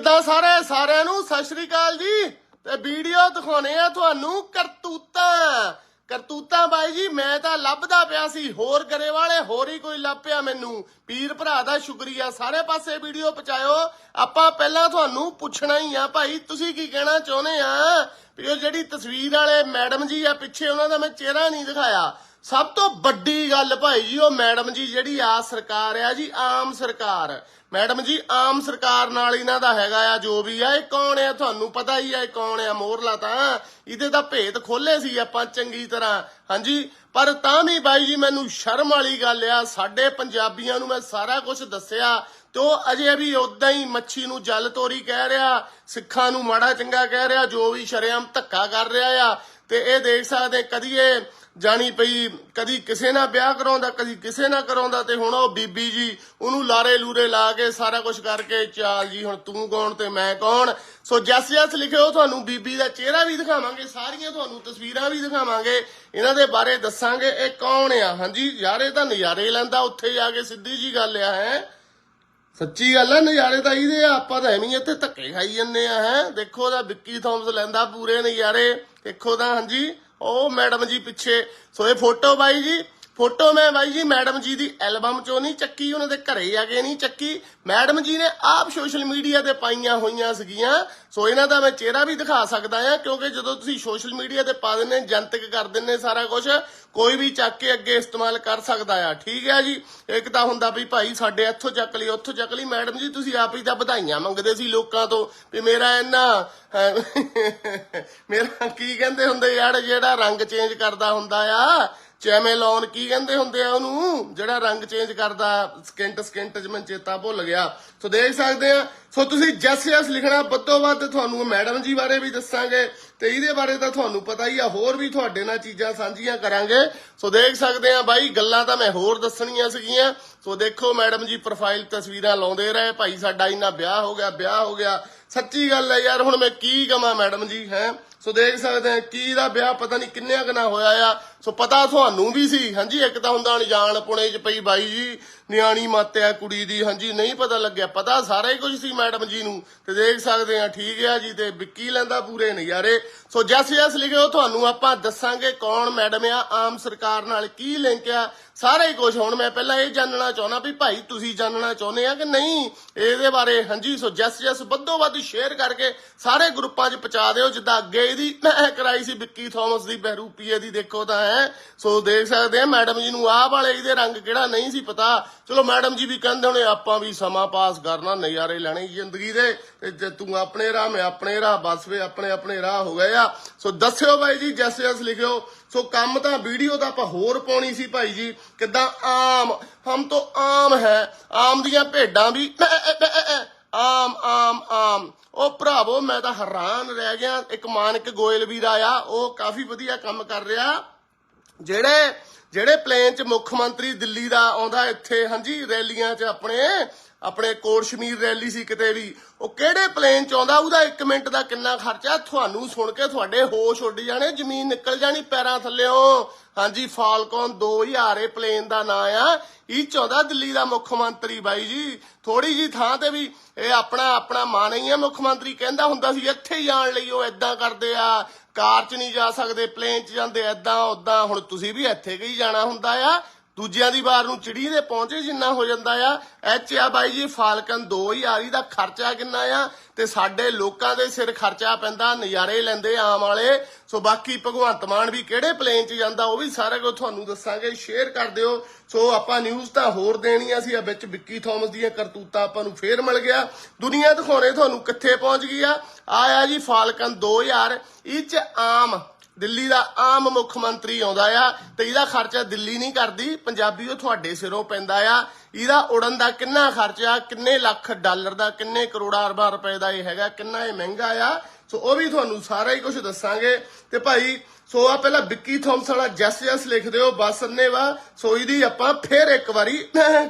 ਕਿੱਦਾਂ ਸਾਰੇ ਸਾਰਿਆਂ ਨੂੰ ਸਤਿ ਸ਼੍ਰੀ ਅਕਾਲ ਜੀ ਤੇ ਵੀਡੀਓ ਦਿਖਾਉਣੇ ਆ ਤੁਹਾਨੂੰ ਕਰਤੂਤਾਂ। ਕਰਤੂਤਾਂ ਬਾਈ ਜੀ, ਮੈਂ ਤਾਂ ਲੱਭਦਾ ਪਿਆ ਸੀ, ਹੋਰ ਕਰੇ ਵਾਲੇ ਹੋਰ ਹੀ ਕੋਈ ਲੱਭ ਪਿਆ ਮੈਨੂੰ। ਪੀਰ ਭਰਾ ਦਾ ਸ਼ੁਕਰੀਆ, ਸਾਰੇ ਪਾਸੇ ਵੀਡੀਓ ਪਹੁੰਚਾਇਓ। ਆਪਾਂ ਪਹਿਲਾਂ ਤੁਹਾਨੂੰ ਪੁੱਛਣਾ ਹੀ ਆ, ਭਾਈ, ਤੁਸੀਂ ਕੀ ਕਹਿਣਾ ਚਾਹੁੰਦੇ ਆ? ਵੀ ਉਹ ਜਿਹੜੀ ਤਸਵੀਰ ਵਾਲੇ ਮੈਡਮ ਜੀ ਆ, ਪਿੱਛੇ ਉਹਨਾਂ ਦਾ ਮੈਂ ਚਿਹਰਾ ਨਹੀਂ ਦਿਖਾਇਆ। ਸਭ ਤੋਂ ਵੱਡੀ ਗੱਲ ਭਾਈ ਜੀ, ਉਹ ਮੈਡਮ ਜੀ ਜਿਹੜੀ ਆ ਸਰਕਾਰ ਆ ਜੀ, ਆਮ ਸਰਕਾਰ। ਮੈਡਮ ਜੀ, ਆਮ ਸਰਕਾਰ ਨਾਲ ਇਹਨਾਂ ਦਾ ਹੈਗਾ ਆ, ਜੋ ਵੀ ਆ, ਇਹ ਕੌਣ ਆ? ਤੁਹਾਨੂੰ ਪਤਾ ਹੀ ਆ, ਇਹ ਕੌਣ ਆ? ਮੋਹਰਲਾ ਤਾਂ ਇਹਦੇ ਦਾ ਭੇਤ ਖੋਲੇ ਸੀ ਆਪਾਂ ਚੰਗੀ ਤਰ੍ਹਾਂ, ਹਾਂਜੀ? ਪਰ ਤਾਂ ਵੀ ਬਾਈ ਜੀ, ਮੈਨੂੰ ਸ਼ਰਮ ਵਾਲੀ ਗੱਲ ਆ, ਸਾਡੇ ਪੰਜਾਬੀਆਂ ਨੂੰ ਮੈਂ ਸਾਰਾ ਕੁਝ ਦੱਸਿਆ ਤੇ ਉਹ ਅਜੇ ਵੀ ਉਦਾਂ ਹੀ ਮੱਛੀ ਨੂੰ ਜਲ ਤੋਰੀ ਕਹਿ ਰਿਹਾ, ਸਿੱਖਾਂ ਨੂੰ ਮਾੜਾ ਚੰਗਾ ਕਹਿ ਰਿਹਾ, ਜੋ ਵੀ ਸ਼ਰੇਆਮ ਧੱਕਾ ਕਰ ਰਿਹਾ ਆ ਤੇ ਇਹ ਦੇਖ ਸਕਦੇ ਕਦੀ ਇਹ ਜਾਣੀ ਪਈ, ਕਦੀ ਕਿਸੇ ਨਾਲ ਵਿਆਹ ਕਰਾਉਂਦਾ, ਕਦੀ ਕਿਸੇ ਨਾਲ ਕਰਾਉਂਦਾ ਤੇ ਹੁਣ ਉਹ ਬੀਬੀ ਜੀ ਉਹਨੂੰ ਲਾਰੇ ਲੂਰੇ ਲਾ ਕੇ ਸਾਰਾ ਕੁਝ ਕਰਕੇ ਚਾਲ ਜੀ, ਹੁਣ ਤੂੰ ਕੌਣ ਤੇ ਮੈਂ ਕੌਣ? ਸੋ ਜੈਸ ਜਸ ਲਿਖਿਓ ਤੁਹਾਨੂੰ ਬੀਬੀ ਦਾ ਚਿਹਰਾ ਵੀ ਦਿਖਾਵਾਂਗੇ, ਸਾਰੀਆਂ ਤੁਹਾਨੂੰ ਤਸਵੀਰਾਂ ਵੀ ਦਿਖਾਵਾਂਗੇ। ਇਹਨਾਂ ਦੇ ਬਾਰੇ ਦੱਸਾਂਗੇ, ਇਹ ਕੌਣ ਆ? ਹਾਂਜੀ, ਯਾਰ, ਇਹ ਤਾਂ ਨਜ਼ਾਰੇ ਲੈਂਦਾ, ਉੱਥੇ ਜਾ ਕੇ ਸਿੱਧੀ ਜੀ ਗੱਲ ਆ, ਹੈ? ਸੱਚੀ ਗੱਲ ਹੈ ਨਜ਼ਾਰੇ ਤਾਂ ਇਹਦੇ ਆ, ਆਪਾਂ ਤਾਂ ਐਵੇਂ ਇੱਥੇ ਧੱਕੇ ਖਾਈ ਜੰਨੇ ਆ, ਹੈ। ਦੇਖੋ ਦਾ ਵਿੱਕੀ ਥਾਮਸ ਲੈਂਦਾ ਪੂਰੇ ਨਜ਼ਾਰੇ। ਦੇਖੋ ਤਾਂ, ਹਾਂਜੀ, ਉਹ ਮੈਡਮ ਜੀ ਪਿੱਛੇ, ਸੋ ਇਹ ਫੋਟੋ ਬਾਈ ਜੀ ਫੋਟੋ ਮੈਂ ਬਾਈ ਜੀ ਮੈਡਮ ਜੀ ਦੀ ਐਲਬਮ ਚੋਂ ਨਹੀਂ ਚੱਕੀ, ਉਹਨਾਂ ਦੇ ਘਰੇ ਆ ਕੇ ਨਹੀਂ ਚੱਕੀ। ਮੈਡਮ ਜੀ ਨੇ ਆਪ ਸੋਸ਼ਲ ਮੀਡੀਆ ਤੇ ਪਾਈਆਂ ਹੋਈਆਂ ਸੀਗੀਆਂ। ਸੋ ਇਹਨਾਂ ਦਾ ਮੈਂ ਚਿਹਰਾ ਵੀ ਦਿਖਾ ਸਕਦਾ ਆ ਕਿਉਂਕਿ ਜਦੋਂ ਤੁਸੀਂ ਸੋਸ਼ਲ ਮੀਡੀਆ ਤੇ ਪਾ ਦਿੰਦੇ, ਜਨਤਕ ਕਰ ਦਿੰਦੇ ਸਾਰਾ ਕੁਝ ਕੋਈ ਵੀ ਚੱਕ ਕੇ ਅੱਗੇ ਇਸਤੇਮਾਲ ਕਰ ਸਕਦਾ ਆ। ਠੀਕ ਹੈ ਜੀ? ਇੱਕ ਤਾਂ ਹੁੰਦਾ ਵੀ ਭਾਈ ਸਾਡੇ ਇੱਥੋਂ ਚੱਕ ਲਈ, ਉੱਥੋਂ ਚੱਕ ਲਈ। ਮੈਡਮ ਜੀ, ਤੁਸੀਂ ਆਪ ਹੀ ਤਾਂ ਵਧਾਈਆਂ ਮੰਗਦੇ ਸੀ ਲੋਕਾਂ ਤੋਂ ਵੀ ਮੇਰਾ ਇੰਨਾ ਮੇਰਾ ਕੀ ਕਹਿੰਦੇ ਹੁੰਦੇ, ਯਾਰ ਜਿਹੜਾ ਰੰਗ ਚੇਂਜ ਕਰਦਾ ਹੁੰਦਾ ਆ ਚੈਮੇਲੌਨ ਕੀ ਕਹਿੰਦੇ ਹੁੰਦੇ ਆ ਉਹਨੂੰ? ਜਿਹੜਾ ਰੰਗ ਚੇਂਜ ਕਰਦਾ, ਸਕਿੰਟ ਸਕਿੰਟ ਚ ਮੈਂ ਚੇਤਾ ਭੁੱਲ ਗਿਆ। ਸੋ ਦੇਖ ਸਕਦੇ ਆ। ਸੋ ਤੁਸੀਂ ਜਸ ਜਸ ਲਿਖਣਾ, ਵੱਧੋ ਵੱਧ ਤੁਹਾਨੂੰ ਮੈਡਮ ਜੀ ਬਾਰੇ ਵੀ ਦੱਸਾਂਗੇ ਤੇ ਇਹਦੇ ਬਾਰੇ ਤਾਂ ਤੁਹਾਨੂੰ ਪਤਾ ਹੀ ਆ, ਹੋਰ ਵੀ ਤੁਹਾਡੇ ਨਾਲ ਚੀਜ਼ਾਂ ਸਾਂਝੀਆਂ ਕਰਾਂਗੇ। ਸੋ ਦੇਖ ਸਕਦੇ ਆ ਬਾਈ, ਗੱਲਾਂ ਤਾਂ ਮੈਂ ਹੋਰ ਦੱਸਣੀਆਂ ਸੀਗੀਆਂ। ਸੋ ਦੇਖੋ ਮੈਡਮ ਜੀ ਪ੍ਰੋਫਾਈਲ ਤਸਵੀਰਾਂ ਲਾਉਂਦੇ ਰਹੇ। ਭਾਈ ਸਾਡਾ ਇੰਨਾ ਵਿਆਹ ਹੋ ਗਿਆ, ਵਿਆਹ ਹੋ ਗਿਆ। ਸੱਚੀ ਗੱਲ ਹੈ ਯਾਰ, ਹੁਣ ਮੈਂ ਕੀ ਕਵਾਂ ਮੈਡਮ ਜੀ, ਹੈ? ਸੋ ਦੇਖ ਸਕਦੇ ਆ, ਕੀ ਦਾ ਵਿਆਹ ਪਤਾ ਨਹੀਂ ਕਿੰਨਿਆਂ ਕੁ ਹੋਇਆ ਆ। ਸੋ ਪਤਾ ਤੁਹਾਨੂੰ ਵੀ ਸੀ, ਹਾਂਜੀ, ਇੱਕ ਤਾਂ ਹੁੰਦਾ ਅਣਜਾਣ ਪੁਣੇ ਚ ਪਈ ਬਾਈ ਜੀ, ਨਿਆਣੀ ਮਾਤਿਆ ਕੁੜੀ ਦੀ, ਹਾਂਜੀ, ਨਹੀਂ ਪਤਾ ਲੱਗਿਆ। ਪਤਾ ਸਾਰਾ ਹੀ ਕੁਝ ਸੀ ਮੈਡਮ ਜੀ ਨੂੰ, ਤੇ ਦੇਖ ਸਕਦੇ ਆ ਠੀਕ ਆ ਜੀ, ਤੇ ਵਿੱਕੀ ਲੈਂਦਾ ਪੂਰੇ ਨਜ਼ਾਰੇ। ਸੋ ਜੈਸ ਜੈਸ ਲਿਖਿਓ, ਤੁਹਾਨੂੰ ਆਪਾਂ ਦੱਸਾਂਗੇ ਕੌਣ ਮੈਡਮ ਆ, ਆਮ ਸਰਕਾਰ ਨਾਲ ਕੀ ਲਿੰਕ ਆ, ਸਾਰਾ ਹੀ ਕੁਝ। ਹੁਣ ਮੈਂ ਪਹਿਲਾਂ ਇਹ ਜਾਣਨਾ ਚਾਹੁੰਦਾ ਵੀ ਭਾਈ ਤੁਸੀਂ ਜਾਣਨਾ ਚਾਹੁੰਦੇ ਆ ਕਿ ਨਹੀਂ? ਇਹਦੇ ਬਾਰੇ, ਹਾਂਜੀ, ਸੋ ਜੈਸ ਜੈਸ ਵੱਧੋ ਵੱਧ ਸ਼ੇਅਰ ਕਰਕੇ ਸਾਰੇ ਗਰੁੱਪਾਂ 'ਚ ਪਹੁੰਚਾ ਦਿਓ, ਜਿੱਦਾਂ ਅੱਗੇ ਇਹਦੀ ਮੈਂ ਕਰਾਈ ਸੀ ਵਿੱਕੀ ਥਾਮਸ ਦੀ ਬਹਿਰੂਪੀਏ ਦੀ, ਦੇਖੋ ਤਾਂ ਹੈ ਸੋ ਦੇਖ ਸਕਦੇ ਆ, ਮੈਡਮ ਜੀ ਨੂੰ ਆਹ ਵਾਲੇ ਇਹਦੇ ਰੰਗ ਕਿਹੜਾ ਨਹੀਂ ਸੀ ਪਤਾ। ਚਲੋ ਮੈਡਮ ਜੀ ਵੀ ਕਹਿੰਦੇ ਹੋਣੇ, ਆਪਾਂ ਵੀ ਸਮਾਂ ਪਾਸ ਕਰਨਾ, ਨਜ਼ਾਰੇ ਲੈਣੇ ਜ਼ਿੰਦਗੀ ਦੇ, ਤੇ ਤੂੰ ਆਪਣੇ ਰਾਹ, ਮੈਂ ਆਪਣੇ ਰਾਹ, ਬਸ ਵੇ, ਆਪਣੇ ਆਪਣੇ ਰਾਹ ਹੋ ਗਏ ਆ। ਸੋ ਦੱਸਿਓ ਬਾਈ ਜੀ, ਜਸ ਜਸ ਲਿਖਿਓ। ਸੋ ਕੰਮ ਤਾਂ ਵੀਡੀਓ ਦਾ ਆਪਾਂ ਹੋਰ ਪਾਉਣੀ ਸੀ ਭਾਈ ਜੀ, ਕਿਦਾਂ ਆਮ, ਹਮ ਤੋਂ ਆਮ ਹੈ। ਆਮ ਦੀਆਂ ਭੇਡਾਂ ਵੀ ਆਮ ਆਮ ਆਮ। ਉਹ ਭਰਾਵੋ, ਮੈਂ ਤਾਂ ਹੈਰਾਨ ਰਹਿ ਗਿਆ। ਇੱਕ ਮਾਨਕ ਗੋਇਲ ਵੀਰ ਆਇਆ, ਉਹ ਕਾਫੀ ਵਧੀਆ ਕੰਮ ਕਰ ਰਿਹਾ। ਜਿਹੜੇ ਜਿਹੜੇ ਪਲੇਨ 'ਚ ਮੁੱਖ ਮੰਤਰੀ ਦਿੱਲੀ ਦਾ ਆਉਂਦਾ ਇੱਥੇ, ਹਾਂਜੀ, ਰੈਲੀਆਂ 'ਚ ਆਪਣੇ ਆਪਣੇ ਕੋਟ ਸ਼ਮੀਰ ਰੈਲੀ ਸੀ ਕਿਤੇ ਵੀ, ਉਹ ਕਿਹੜੇ ਪਲੇਨ 'ਚ ਆਉਂਦਾ, ਉਹਦਾ 1 ਮਿੰਟ ਦਾ ਕਿੰਨਾ ਖਰਚਾ, ਤੁਹਾਨੂੰ ਸੁਣ ਕੇ ਤੁਹਾਡੇ ਹੋਸ਼ ਉੱਡ ਜਾਣੇ, ਜ਼ਮੀਨ ਨਿਕਲ ਜਾਣੀ ਪੈਰਾਂ ਥੱਲੇੋਂ ਹਾਂਜੀ, ਫਾਲਕਨ 2000 ਇਹ ਪਲੇਨ ਦਾ ਨਾਂ ਆ, ਇਹ ਚ ਆਉਂਦਾ ਦਿੱਲੀ ਦਾ ਮੁੱਖ ਮੰਤਰੀ ਬਾਈ ਜੀ। ਥੋੜੀ ਜੀ ਥਾਂ ਤੇ ਵੀ ਇਹ ਆਪਣਾ ਆਪਣਾ ਮਾਣ ਹੀ ਆ ਮੁੱਖ ਮੰਤਰੀ ਕਹਿੰਦਾ ਹੁੰਦਾ ਸੀ, ਇੱਥੇ ਜਾਣ ਲਈ ਉਹ ਐਦਾਂ ਕਰਦੇ ਆ ਕਾਰ 'ਚ ਨਹੀਂ ਜਾ ਸਕਦੇ ਪਲੇਨ 'ਚ ਜਾਂਦੇ ਐਦਾਂ ਉਦਾਂ ਹੁਣ ਤੁਸੀਂ ਵੀ ਇੱਥੇ ਹੀ ਜਾਣਾ ਹੁੰਦਾ ਆ। ਦੂਜਿਆਂ ਦੀ ਵਾਰ ਨੂੰ ਚਿੜੀ ਦੇ ਪਹੁੰਚੇ ਜਿੰਨਾ ਹੋ ਜਾਂਦਾ ਆ। ਐਚ ਆ ਬਾਈ ਜੀ, ਫਾਲਕਨ 2000 ਦਾ ਖਰਚਾ ਕਿੰਨਾ ਆ? ਤੇ ਸਾਡੇ ਲੋਕਾਂ ਦੇ ਸਿਰ ਖਰਚਾ ਪੈਂਦਾ, ਨਜ਼ਾਰੇ ਲੈਂਦੇ ਆਮ ਵਾਲੇ। ਸੋ ਬਾਕੀ ਭਗਵੰਤ ਮਾਨ ਵੀ ਕਿਹੜੇ ਪਲੇਨ 'ਚ ਜਾਂਦਾ, ਉਹ ਵੀ ਸਾਰਾ ਕੁਝ ਤੁਹਾਨੂੰ ਦੱਸਾਂਗੇ। ਸ਼ੇਅਰ ਕਰ ਦਿਓ। ਸੋ ਆਪਾਂ ਨਿਊਜ਼ ਤਾਂ ਹੋਰ ਦੇਣੀਆਂ ਸੀ, ਆ ਵਿੱਚ ਵਿੱਕੀ ਥਾਮਸ ਦੀਆਂ ਕਰਤੂਤਾਂ ਆਪਾਂ ਨੂੰ ਫੇਰ ਮਿਲ ਗਿਆ। ਦੁਨੀਆ ਦਿਖਾਉਣੇ ਤੁਹਾਨੂੰ ਕਿੱਥੇ ਪਹੁੰਚ ਗਈ ਆ। ਆਇਆ ਜੀ ਫਾਲਕਨ 2000 ਇਹ 'ਚ ਆਮ ਦਿੱਲੀ ਦਾ ਆਮ ਮੁੱਖ ਮੰਤਰੀ ਆਉਂਦਾ ਆ ਤੇ ਇਹਦਾ ਖਰਚਾ ਦਿੱਲੀ ਨਹੀਂ ਕਰਦੀ, ਪੰਜਾਬੀ ਉਹ ਤੁਹਾਡੇ ਸਿਰੋਂ ਪੈਂਦਾ ਆ। ਇਹਦਾ ਉੜਨ ਦਾ ਕਿੰਨਾ ਖਰਚਾ, ਕਿੰਨੇ ਲੱਖ ਡਾਲਰ ਦਾ, ਕਿੰਨੇ ਕਰੋੜਾਂ ਅਰਬਾਂ ਰੁਪਏ ਦਾ ਇਹ ਹੈਗਾ, ਕਿੰਨਾ ਇਹ ਮਹਿੰਗਾ ਆ। ਸੋ ਉਹ ਵੀ ਤੁਹਾਨੂੰ ਸਾਰਾ ਹੀ ਕੁਝ ਦੱਸਾਂਗੇ। ਤੇ ਭਾਈ, ਸੋ ਆ ਪਹਿਲਾਂ ਵਿੱਕੀ ਥੌਮਸ ਵਾਲਾ ਜੈਸ ਜਸ ਲਿਖ ਦਿਓ, ਬਸ ਵਾ ਸੋ ਇਹਦੀ ਆਪਾਂ ਫੇਰ ਇੱਕ ਵਾਰੀ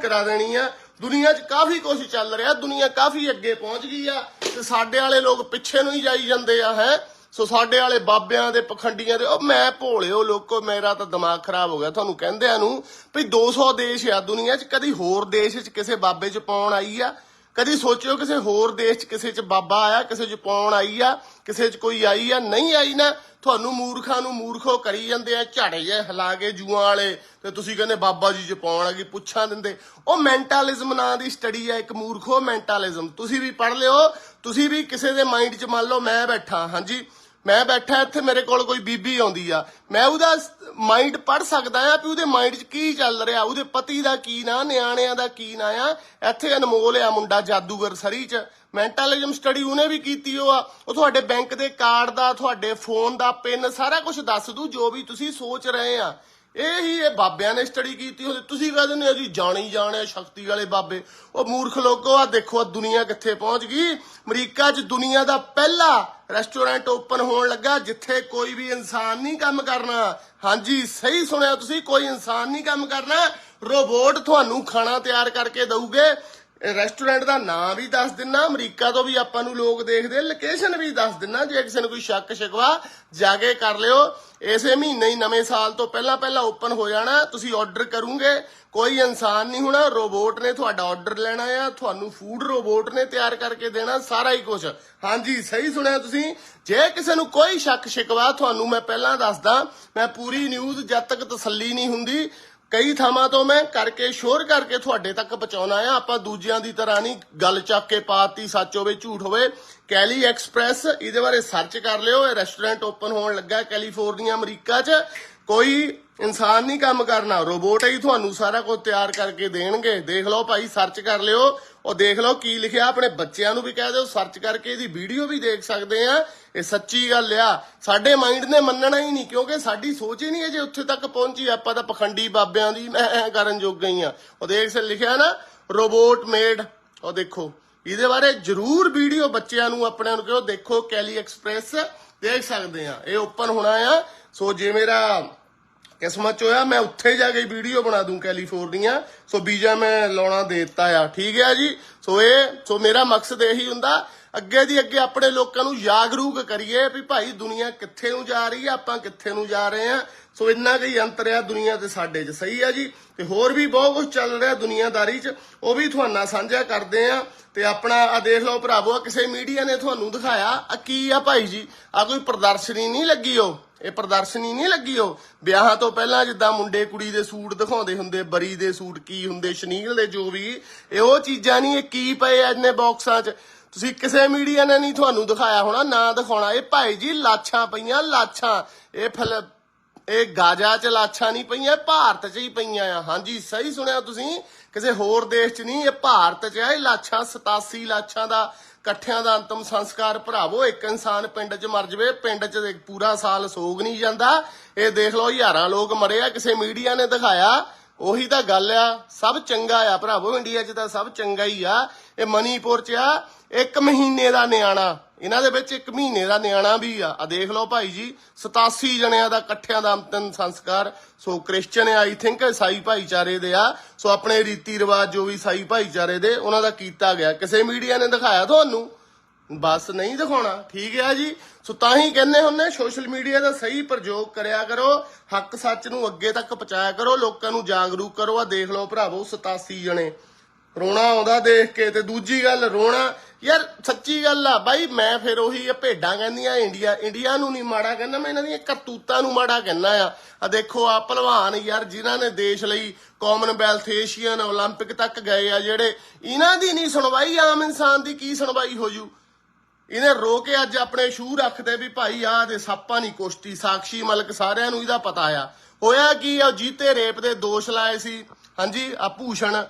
ਕਰਾ ਦੇਣੀ ਆ। ਦੁਨੀਆ 'ਚ ਕਾਫੀ ਕੁਝ ਚੱਲ ਰਿਹਾ, ਦੁਨੀਆ ਕਾਫੀ ਅੱਗੇ ਪਹੁੰਚ ਗਈ ਆ। ਤੇ ਸਾਡੇ ਵਾਲੇ ਲੋਕ ਪਿੱਛੇ ਨੂੰ ਹੀ ਜਾਈ ਜਾਂਦੇ ਆ, ਹੈ। ਸੋ ਸਾਡੇ ਵਾਲੇ ਬਾਬਿਆਂ ਦੇ ਪਖੰਡੀਆਂ ਦੇ ਉਹ ਮੈਂ ਭੋਲਿਓ ਲੋਕੋ, ਮੇਰਾ ਤਾਂ ਦਿਮਾਗ ਖਰਾਬ ਹੋ ਗਿਆ। ਤੁਹਾਨੂੰ ਕਹਿੰਦਿਆਂ ਨੂੰ ਵੀ 200 ਦੇਸ਼ ਆ ਦੁਨੀਆ 'ਚ, ਕਦੀ ਹੋਰ ਦੇਸ਼ 'ਚ ਕਿਸੇ ਬਾਬੇ 'ਚ ਪਾਉਣ ਆਈ ਆ। ਕਦੀ ਸੋਚਿਓ ਕਿਸੇ ਹੋਰ ਦੇਸ਼ 'ਚ ਕਿਸੇ 'ਚ ਬਾਬਾ ਆਇਆ, ਕਿਸੇ 'ਚ ਪਾਉਣ ਆਈ ਆ, ਕਿਸੇ 'ਚ ਕੋਈ ਆਈ ਆ। ਨਹੀਂ ਆਈ ਨਾ, ਤੁਹਾਨੂੰ ਮੂਰਖਾਂ ਨੂੰ ਮੂਰਖੋ ਕਰੀ ਜਾਂਦੇ ਆ, ਝਾੜੇ ਜੇ ਹਿਲਾ ਕੇ ਜੂਆਂ ਵਾਲੇ, ਤੇ ਤੁਸੀਂ ਕਹਿੰਦੇ ਬਾਬਾ ਜੀ 'ਚ ਪਾਉਣ ਆ ਗਈ ਪੁੱਛਾਂ ਦਿੰਦੇ। ਉਹ ਮੈਂਟਲਿਜ਼ਮ ਨਾਂ ਦੀ ਸਟੱਡੀ ਆ, ਇੱਕ ਮੂਰਖੋ ਮੈਂਟਲਿਜ਼ਮ। ਤੁਸੀਂ ਵੀ ਪੜ੍ਹ ਲਿਓ, ਤੁਸੀਂ ਵੀ ਕਿਸੇ ਦੇ ਮਾਈਂਡ 'ਚ ਮੰਨ ਲਓ, ਮੈਂ ਬੈਠਾ, ਹਾਂਜੀ। ਮੈਂ ਬੈਠਾ ਇੱਥੇ, ਮੇਰੇ ਕੋਲ ਕੋਈ ਬੀਬੀ ਆਉਂਦੀ ਆ। ਮੈਂ ਉਹਦਾ ਮਾਈਂਡ ਪੜ ਸਕਦਾ ਆ ਵੀ ਉਹਦੇ ਮਾਈਂਡ 'ਚ ਕੀ ਚੱਲ ਰਿਹਾ, ਉਹਦੇ ਪਤੀ ਦਾ ਕੀ ਨਾਂ, ਨਿਆਣਿਆਂ ਦਾ ਕੀ ਨਾਂ ਆ। ਇੱਥੇ ਅਨਮੋਲ ਆ ਮੁੰਡਾ ਜਾਦੂਗਰ ਸਰੀ 'ਚ। ਮੈਂਟਲਿਜ਼ਮ ਸਟੱਡੀ ਉਹਨੇ ਵੀ ਕੀਤੀ ਉਹ ਆ। ਉਹ ਤੁਹਾਡੇ ਬੈਂਕ ਦੇ ਕਾਰਡ ਦਾ, ਤੁਹਾਡੇ ਫੋਨ ਦਾ ਪਿਨ ਸਾਰਾ ਕੁਝ ਦੱਸ ਦੂ, ਜੋ ਵੀ ਤੁਸੀਂ ਸੋਚ ਰਹੇ ਆ। ਇਹ ਹੀ ਇਹ ਬਾਬਿਆਂ ਨੇ ਸਟੱਡੀ ਕੀਤੀ ਹੁੰਦੀ। ਤੁਸੀਂ ਕਹਿੰਦੇ ਨੇ ਜੀ, ਜਾਣੀ ਜਾਣੇ ਸ਼ਕਤੀ ਵਾਲੇ ਬਾਬੇ। ਉਹ ਮੂਰਖ ਲੋਕੋ ਆ ਦੇਖੋ ਆ ਦੁਨੀਆ ਕਿੱਥੇ ਪਹੁੰਚ ਗਈ। ਅਮਰੀਕਾ 'ਚ ਦੁਨੀਆ ਦਾ ਪਹਿਲਾ ਰੈਸਟੋਰੈਂਟ ਓਪਨ ਹੋਣ ਲੱਗਾ, ਜਿੱਥੇ ਕੋਈ ਵੀ ਇਨਸਾਨ ਨਹੀਂ ਕੰਮ ਕਰਨਾ। ਹਾਂਜੀ, ਸਹੀ ਸੁਣਿਆ ਤੁਸੀਂ, ਕੋਈ ਇਨਸਾਨ ਨਹੀਂ ਕੰਮ ਕਰਨਾ। ਰੋਬੋਟ ਤੁਹਾਨੂੰ ਖਾਣਾ ਤਿਆਰ ਕਰਕੇ ਦਊਗੇ। ਰੈਸਟੋਰੈਂਟ ਦਾ ਨਾਮ ਵੀ ਦੱਸ ਦਿੰਨਾ, ਅਮਰੀਕਾ ਤੋਂ ਵੀ ਆਪਾਂ ਨੂੰ ਲੋਕ ਦੇਖਦੇ ਲੋਕੇਸ਼ਨ ਵੀ ਦੱਸ ਦਿੰਨਾ, ਜੇ ਕਿਸੇ ਨੂੰ ਕੋਈ ਸ਼ੱਕ ਸ਼ਿਕਵਾ, ਜਾ ਕੇ ਕਰ ਲਿਓ। ਇਸੇ ਮਹੀਨੇ ਹੀ ਨਵੇਂ ਸਾਲ ਤੋਂ ਪਹਿਲਾਂ ਪਹਿਲਾਂ ਓਪਨ ਹੋ ਜਾਣਾ, ਤੁਸੀਂ ਆਰਡਰ ਕਰੋਗੇ। ਕੋਈ ਇਨਸਾਨ ਨਹੀਂ ਹੋਣਾ ਰੋਬੋਟ ਨੇ ਤੁਹਾਡਾ ਆਰਡਰ ਲੈਣਾ ਆ, ਤੁਹਾਨੂੰ ਫੂਡ ਰੋਬੋਟ ਨੇ ਤਿਆਰ ਕਰਕੇ ਦੇਣਾ, ਸਾਰਾ ਹੀ ਕੁਝ ਹਾਂਜੀ, ਸਹੀ ਸੁਣਿਆ ਤੁਸੀਂ। ਜੇ ਕਿਸੇ ਨੂੰ ਕੋਈ ਸ਼ੱਕ ਸ਼ਿਕਵਾ, ਤੁਹਾਨੂੰ ਮੈਂ ਪਹਿਲਾਂ ਦੱਸਦਾ, ਮੈਂ ਪੂਰੀ ਨਿਊਜ਼ ਜਦ ਤੱਕ ਤਸੱਲੀ ਨਹੀਂ ਹੁੰਦੀ ਕਈ ਥਾਵਾਂ ਤੋਂ ਮੈਂ ਕਰਕੇ, ਸ਼ੋਰ ਕਰਕੇ ਤੁਹਾਡੇ ਤੱਕ ਪਹੁੰਚਾਉਣਾ ਆ ਆਪਾਂ ਦੂਜਿਆਂ ਦੀ ਤਰ੍ਹਾਂ ਨਹੀਂ ਗੱਲ ਚੱਕ ਕੇ ਪਾਤੀ, ਸੱਚ ਹੋਵੇ, ਝੂਠ ਹੋਵੇ। ਕੈਲੀ ਐਕਸਪ੍ਰੈਸ, ਇਹਦੇ ਬਾਰੇ ਸਰਚ ਕਰ ਲਿਓ। ਇਹ ਰੈਸਟੋਰੈਂਟ ਓਪਨ ਹੋਣ ਲੱਗਾ ਕੈਲੀਫੋਰਨੀਆ, ਅਮਰੀਕਾ 'ਚ। ਕੋਈ ਇਨਸਾਨ ਨਹੀਂ ਕੰਮ ਕਰਨਾ। ਰੋਬੋਟ ਹੀ ਤੁਹਾਨੂੰ ਸਾਰਾ ਕੁਝ ਤਿਆਰ ਕਰਕੇ ਦੇਣਗੇ। ਦੇਖ ਲਓ ਭਾਈ ਸਰਚ ਕਰ ਲਿਓ। ਉਹ ਦੇਖ ਲਓ ਕੀ ਲਿਖਿਆ, ਆਪਣੇ ਬੱਚਿਆਂ ਨੂੰ ਵੀ ਕਹਿ ਦਿਓ ਸਰਚ ਕਰਕੇ ਇਹਦੀ ਵੀਡੀਓ ਵੀ ਦੇਖ ਸਕਦੇ ਆ। ਇਹ ਸੱਚੀ ਗੱਲ ਆ, ਸਾਡੇ ਮਾਈਂਡ ਨੇ ਮੰਨਣਾ ਹੀ ਨਹੀਂ, ਕਿਉਂਕਿ ਸਾਡੀ ਸੋਚ ਹੀ ਨਹੀਂ ਅਜੇ ਉੱਥੇ ਤੱਕ ਪਹੁੰਚੀ। ਆਪਾਂ ਤਾਂ ਪਖੰਡੀ ਬਾਬਿਆਂ ਦੀ ਮੈਂ ਕਰਨ ਜੋਗ ਗਈ ਆ। ਉਹ ਦੇਖ ਸੇ, ਲਿਖਿਆ ਨਾ ਰੋਬੋਟ ਮੇਡ ਉਹ ਦੇਖੋ, ਇਹਦੇ ਬਾਰੇ ਜਰੂਰ ਵੀਡੀਓ ਬੱਚਿਆਂ ਨੂੰ, ਆਪਣਿਆਂ ਨੂੰ ਕਿਹੋ ਦੇਖੋ ਕੈਲੀ ਐਕਸਪ੍ਰੈਸ ਦੇਖ ਸਕਦੇ ਆ। ਇਹ ਓਪਨ ਹੋਣਾ ਆ। ਸੋ ਜੇ ਮੇਰਾ ਕਿਸਮਤ ਚ ਹੋਇਆ, ਮੈਂ ਉੱਥੇ ਜਾ ਕੇ ਵੀਡੀਓ ਬਣਾ ਦੂੰ ਕੈਲੀਫੋਰਨੀਆ। ਸੋ ਵੀਜ਼ਾ ਮੈਂ ਲਾਉਣਾ ਦੇ ਦਿੱਤਾ ਆ। ਠੀਕ ਹੈ ਜੀ? ਸੋ ਇਹ, ਸੋ ਮੇਰਾ ਮਕਸਦ ਇਹੀ ਹੁੰਦਾ, ਅੱਗੇ ਦੀ ਅੱਗੇ ਆਪਣੇ ਲੋਕਾਂ ਨੂੰ ਜਾਗਰੂਕ ਕਰੀਏ ਵੀ ਭਾਈ ਦੁਨੀਆ ਕਿੱਥੇ ਨੂੰ ਜਾ ਰਹੀ ਹੈ ਆਪਾਂ ਕਿੱਥੇ ਨੂੰ ਜਾ ਰਹੇ ਆ। ਸੋ ਇੰਨਾ ਕਈ ਅੰਤਰ ਆ ਦੁਨੀਆ ਤੇ ਸਾਡੇ 'ਚ। ਸਹੀ ਆ ਜੀ? ਤੇ ਹੋਰ ਵੀ ਬਹੁਤ ਕੁਝ ਚੱਲ ਰਿਹਾ ਦੁਨੀਆਦਾਰੀ 'ਚ, ਉਹ ਵੀ ਤੁਹਾਨੂੰ ਸਾਂਝਾ ਕਰਦੇ ਆ। ਤੇ ਆਪਣਾ, ਆ ਦੇਖ ਲਓ ਭਰਾਵੋ ਆਹ ਕਿਸੇ ਮੀਡੀਆ ਨੇ ਤੁਹਾਨੂੰ ਦਿਖਾਇਆ, ਆ ਕੀ ਆ ਭਾਈ ਜੀ? ਆ ਕੋਈ ਪ੍ਰਦਰਸ਼ਨੀ ਨਹੀਂ ਲੱਗੀ ਉਹ? ਇਹ ਪ੍ਰਦਰਸ਼ਨੀ ਨਹੀਂ ਲੱਗੀ ਉਹ? ਵਿਆਹਾਂ ਤੋਂ ਪਹਿਲਾਂ ਜਿੱਦਾਂ ਮੁੰਡੇ ਕੁੜੀ ਦੇ ਸੂਟ ਦਿਖਾਉਂਦੇ ਹੁੰਦੇ, ਬਰੀ ਦੇ ਸੂਟ ਕੀ ਹੁੰਦੇ, ਸ਼ਨੀਲ ਦੇ ਜੋ ਵੀ, ਇਹ ਉਹ ਚੀਜ਼ਾਂ ਨਹੀਂ, ਇਹ ਕੀ ਪਏ ਆ ਇੰਨੇ ਬਾਕਸਾਂ 'ਚ? ਤੁਸੀਂ ਕਿਸੇ ਮੀਡੀਆ ਨੇ ਨਹੀਂ ਤੁਹਾਨੂੰ ਦਿਖਾਇਆ ਹੋਣਾ, ਨਾ ਦਿਖਾਉਣਾ। ਇਹ ਭਾਈ ਜੀ ਲਾਛਾਂ ਪਈਆਂ, ਲਾਛਾਂ। ਇਹ ਫਲ, ਇਹ ਗਾਜਾ ਚ ਲਾਛਾਂ ਨਹੀਂ ਪਈਆਂ ਭਾਰਤ ਚ ਹੀ ਪਈਆਂ ਆ। ਹਾਂਜੀ, ਸਹੀ ਸੁਣਿਆ ਤੁਸੀਂ। ਕਿਸੇ ਹੋਰ ਦੇਸ਼ ਚ ਨਹੀਂ, ਇਹ ਭਾਰਤ ਚ ਆ, ਇਹ ਲਾਛਾਂ 87 ਲਾਛਾਂ ਦਾ ਇਕੱਠਿਆਂ ਦਾ ਅੰਤਮ ਸੰਸਕਾਰ ਭਰਾਵੋ, ਇੱਕ ਇਨਸਾਨ ਪਿੰਡ 'ਚ ਮਰ ਜਵੇ, ਪਿੰਡ 'ਚ ਪੂਰਾ ਸਾਲ ਸੋਗ ਨਹੀਂ ਜਾਂਦਾ। ਇਹ ਦੇਖ ਲਓ, ਹਜ਼ਾਰਾਂ ਲੋਕ ਮਰੇ ਆ, ਕਿਸੇ ਮੀਡੀਆ ਨੇ ਦਿਖਾਇਆ। ਉਹੀ ਤਾਂ ਗੱਲ ਆ, ਸਭ ਚੰਗਾ ਆ ਭਰਾਵੋ, ਇੰਡੀਆ 'ਚ ਤਾਂ ਸਭ ਚੰਗਾ ਹੀ ਆ। ਇਹ ਮਨੀਪੁਰ 'ਚ ਆ, ਇੱਕ ਮਹੀਨੇ ਦਾ ਨਿਆਣਾ। ਇਹਨਾਂ ਦੇ ਵਿੱਚ ਇੱਕ ਮਹੀਨੇ ਦਾ ਨਿਆਣਾ ਵੀ ਆ। ਆ ਦੇਖ ਲਓ ਭਾਈ ਜੀ 87 ਜਣਿਆਂ ਦਾ ਇਕੱਠਿਆਂ ਦਾ ਅੰਤਮ ਸੰਸਕਾਰ। ਸੋ ਕ੍ਰਿਸਚੀਅਨ ਆਈ ਥਿੰਕ ਈਸਾਈ ਭਾਈਚਾਰੇ ਦੇ ਆ। ਸੋ ਆਪਣੇ ਰੀਤੀ ਰਿਵਾਜ ਜੋ ਵੀ ਈਸਾਈ ਭਾਈਚਾਰੇ ਦੇ, ਉਹਨਾਂ ਦਾ ਕੀਤਾ ਗਿਆ। ਕਿਸੇ ਮੀਡੀਆ ਨੇ ਦਿਖਾਇਆ ਤੁਹਾਨੂੰ? ਬਸ ਨਹੀਂ ਦਿਖਾਉਣਾ। ਠੀਕ ਹੈ ਜੀ। ਸੋ ਤਾਂ ਹੀ ਕਹਿੰਦੇ ਹੁੰਨੇ ਸੋਸ਼ਲ ਮੀਡੀਆ ਦਾ ਸਹੀ ਪ੍ਰਯੋਗ ਕਰਿਆ ਕਰੋ। ਹੱਕ ਸੱਚ ਨੂੰ ਅੱਗੇ ਤੱਕ ਪਹੁੰਚਾਇਆ ਕਰੋ। ਲੋਕਾਂ ਨੂੰ ਜਾਗਰੂਕ ਕਰੋ। ਆ ਦੇਖ ਲਓ ਭਰਾਵੋ 87 ਜਣੇ। ਰੋਣਾ ਆਉਂਦਾ ਦੇਖ ਕੇ ਤੇ ਦੂਜੀ ਗੱਲ, ਰੋਣਾ ਯਾਰ ਸੱਚੀ ਗੱਲ ਆ ਬਾਈ ਮੈਂ ਫਿਰ ਉਹੀ ਆ ਭੇਡਾਂ ਕਹਿੰਦੀਆਂ ਇੰਡੀਆ ਇੰਡੀਆ ਨੂੰ ਨਹੀਂ ਮਾੜਾ ਕਹਿੰਦਾ ਮੈਂ ਇਹਨਾਂ ਦੀਆਂ ਕਰਤੂਤਾਂ ਨੂੰ ਮਾੜਾ ਕਹਿੰਦਾ ਆ ਆ ਦੇਖੋ ਆ ਭਲਵਾਨ ਯਾਰ ਜਿਨ੍ਹਾਂ ਨੇ ਦੇਸ਼ ਲਈ ਕਾਮਨਵੈਲਥ ਏਸ਼ੀਅਨ 올림픽 ਤੱਕ ਗਏ ਆ ਜਿਹੜੇ ਇਹਨਾਂ ਦੀ ਨਹੀਂ ਸੁਣਵਾਈ ਆਮ ਇਨਸਾਨ ਦੀ ਕੀ ਸੁਣਵਾਈ ਹੋ ਜੂ ਇਹਨੇ ਰੋ ਕੇ ਅੱਜ ਆਪਣੇ ਸ਼ੂ ਰੱਖਦੇ ਵੀ ਭਾਈ ਆਹ ਦੇ ਸਾਪਾਂ ਨਹੀਂ ਕੁਸ਼ਤੀ ਸਾਖੀ ਮਲਕ ਸਾਰਿਆਂ ਨੂੰ ਇਹਦਾ ਪਤਾ ਆ ਹੋਇਆ ਕੀ ਆ ਜੀਤੇ ਰੇਪ ਦੇ ਦੋਸ਼ ਲਾਏ ਸੀ ਹਾਂਜੀ ਆ ਭੂਸ਼ਣ